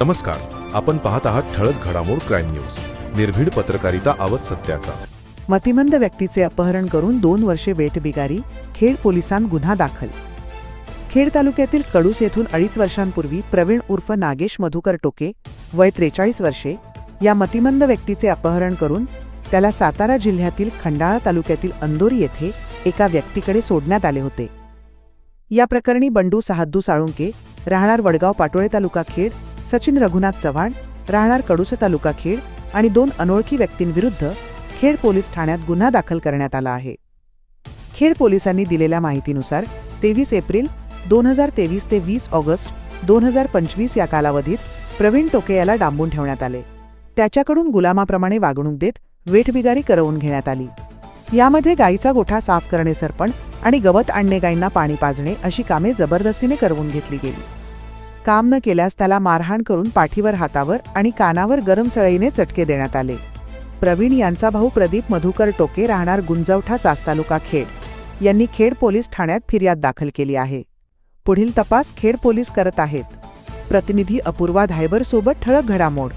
नमस्कार. आपण पाहत आहात ठळक घडामोड क्राईम न्यूज. निर्भीड पत्रकारिता आवत सत्याचा. मतिमंद व्यक्तीचे अपहरण करून दोन वर्षे वेठबिगारी खेड पोलिसांत गुन्हा दाखल. खेड तालुक्यातील कडूस येथून अडीच वर्षांपूर्वी प्रवीण उर्फ नागेश मधुकर टोके वय त्रेचाळीस वर्षे या मतिमंद व्यक्तीचे अपहरण करून त्याला सातारा जिल्ह्यातील खंडाळा तालुक्यातील अंदोरी येथे एका व्यक्तीकडे सोडण्यात आले होते. या प्रकरणी बंडू सहाद्दू साळुंके राहणार वडगाव पाटोळे तालुका खेड सचिन रघुनाथ चव्हाण राहणार कडुसे तालुका खेड आणि दोन अनोळखी व्यक्तींविरुद्ध खेड पोलीस ठाण्यात गुन्हा दाखल करण्यात आला आहे. खेड पोलिसांनी दिलेल्या माहितीनुसार तेवीस एप्रिल दोन हजार तेवीस ते वीस ऑगस्ट दोन हजार पंचवीस या कालावधीत प्रवीण टोके याला डांबून ठेवण्यात आले. त्याच्याकडून गुलामाप्रमाणे वागणूक देत वेठबिगारी करवून घेण्यात आली. यामध्ये गायीचा गोठा साफ करणे सरपण आणि गवत आणणे गायींना पाणी पाजणे अशी कामे जबरदस्तीने करवून घेतली गेली. काम न केल्यास त्याला मारहाण करून पाठीवर हातावर आणि कानावर गरम सळईने चटके देण्यात आले. प्रवीण यांचा भाऊ प्रदीप मधुकर टोके राहणार गुंजवठा चास तालुका खेड. यांनी खेड पोलीस ठाण्यात फिर्याद दाखल केली आहे. पुढील तपास खेड पोलीस करत आहेत. प्रतिनिधी अपूर्वा धायबर सोबत ठळक घडामोड.